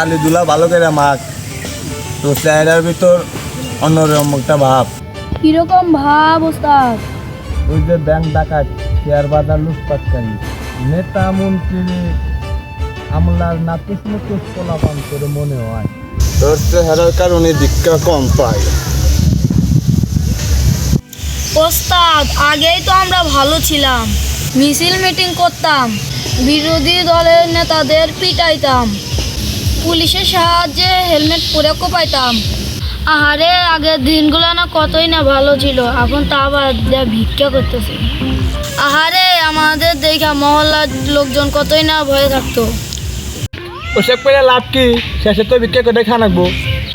আলি দুলা ভালো করে মাখ। তো চেহারার ভিতর অন্যরকম একটা ভাব। কীরকম ভাব ওস্তাদ? ওই যে ব্যাংক ডাকাত শেয়ার বাজার লুটপাটকারী। নেতা মন্ত্রী আমলার নাতুস মুতুস পোলাপান করে মনে হয়। তোর চেহারার কারণে দীক্ষা কম পায় ওস্তাদ আগেই তো আমরা ভালো ছিলাম। মিছিল মিটিং করতাম। বিরোধী দলের নেতাদের পিটাইতাম। পুলিশের সাহায্যে হেলমেট পরে কোপাইতাম আহারে, আগের দিনগুলো না কতই না ভালো ছিল। এখন তা আবার যা ভিক্ষা করতেছে। আহারে, আমাদের দেখা মহল্লার লোকজন কতই না ভয়ে থাকতো। ওসব করে লাভ কি? শেষে তো ভিক্ষা করে খানাকবো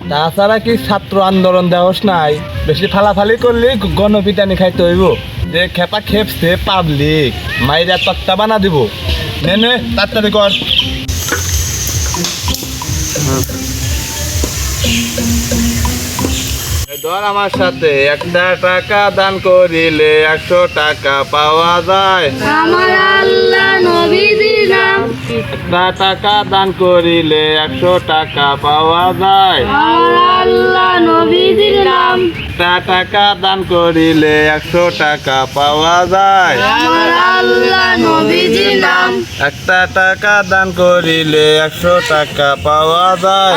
তাছাড়া কি ছাত্র আন্দোলন দেওয়াস নাই? বেশি ফালাফালি করলে গণপিটানি খাইতে হইব। যে খেপা খেপছে পাবলিক মাইরা তক্তা বানা দিব। নে নে, তাড়াতাড়ি কর। ধর আমার সাথে একটা টাকা দান করিলে একশো টাকা পাওয়া যায়। আমার আল্লাহ নবীজির নাম। একটা টাকা দান করিলে একশো টাকা পাওয়া যায়। আমার আল্লাহ নবীজির নাম। একটা টাকা দান করিলে একশো টাকা পাওয়া যায়। একটা টাকা দান করিলে একশো টাকা পাওয়া যায়।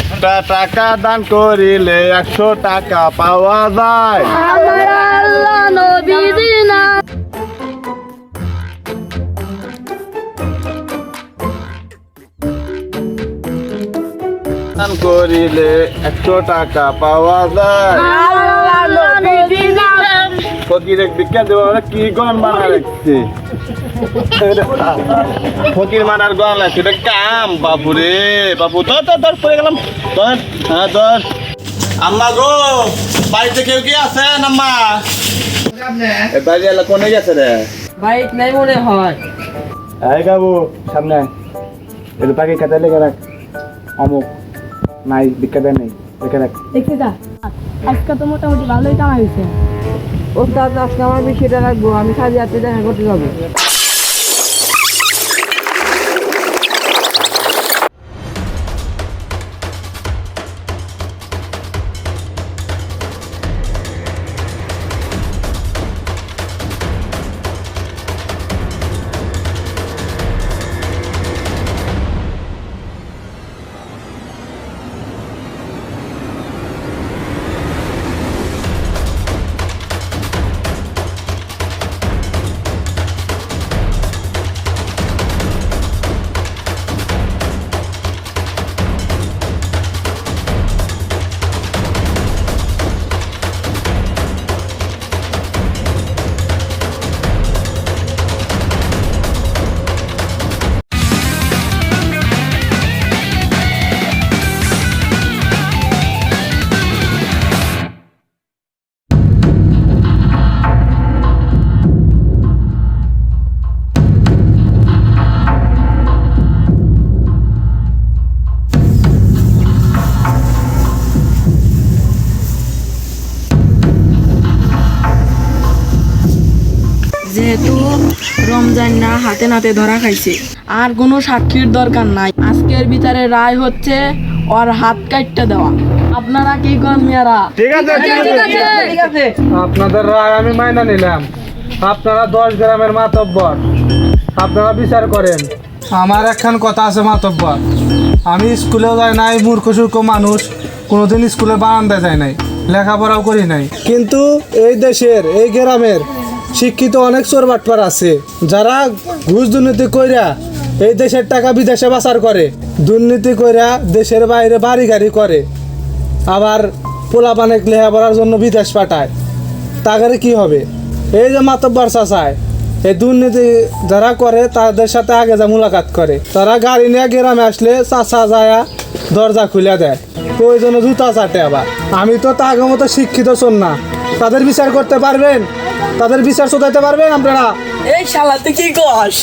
একটা টাকা দান করিলে একশো টাকা পাওয়া যায়। আমার আল্লাহ নাম। দান করিলে একশো টাকা পাওয়া যায়। আল্লাহ নবীজির নাম ফকির এক বিজ্ঞান দেবো আমরা কি গন মানা রাখছি? ফকির মানার গন লাগছে এটা কাম বাপু রে বাপু তোর তোর তোর পড়ে গেলাম। হ্যাঁ তোর আম্মা গো বাড়িতে কেউ কি আছেন আম্মা এ বাড়ি এলা কোনে গেছে রে? বাইক নাই মনে হয়। এই বাবু সামনে পাখি অমুক। নাই বিখ্যাত নেই লেখে রাখ দেখে যা। আজকে তো মোটামুটি ভালোই কামাই হয়েছে। ওস্তাদ আজকে আমার বিষয়টা রাখব আমি সাজিয়াতে দেখা করতে যাব। রমজান না হাতে নাতে ধরা খাইছে। আর কোনো সাক্ষীর দরকার নাই। আজকের বিচারে রায় হচ্ছে ওর হাত কাটতে দেওয়া। আপনারা কি করেন মেয়েরা? ঠিক আছে ঠিক আছে আপনাদের রায় আমি মাইনা নিলাম। আপনারা দশ গ্রামের মাতব্বর। আপনারা বিচার করেন। আমার একখান কথা আছে মাতব্বর। আমি স্কুলেও যাই নাই মূর্খ সূর্খ মানুষ। কোনোদিন স্কুলে বারান্দায় যায় নাই। লেখাপড়াও করি নাই। কিন্তু এই দেশের এই গ্রামের শিক্ষিত অনেক চোর বাটপার আছে, যারা ঘুষ দুর্নীতি কইরা এই দেশের টাকা বিদেশে পাচার করে। দুর্নীতি কইরা দেশের বাইরে বাড়ি গাড়ি করে, আবার পোলা পানেক লেখাপড়ার জন্য বিদেশ পাঠায়। তাগরে কি হবে? এই যে মাতব্বর চাচায়, এই দুর্নীতি যারা করে, তাদের সাথে আগে যা মুলাকাত করে। তারা গাড়ি নিয়ে গ্রামে আসলে চাচা যায়া দরজা খুলে দেয়। জন্য জুতা চাটে আবার। আমি তো তাগের মতো শিক্ষিত শোন না। তাদের বিচার করতে পারবেন তাদের বিচার শোধাইতে পারবেন আপনারা। এই শালাতে কি কস?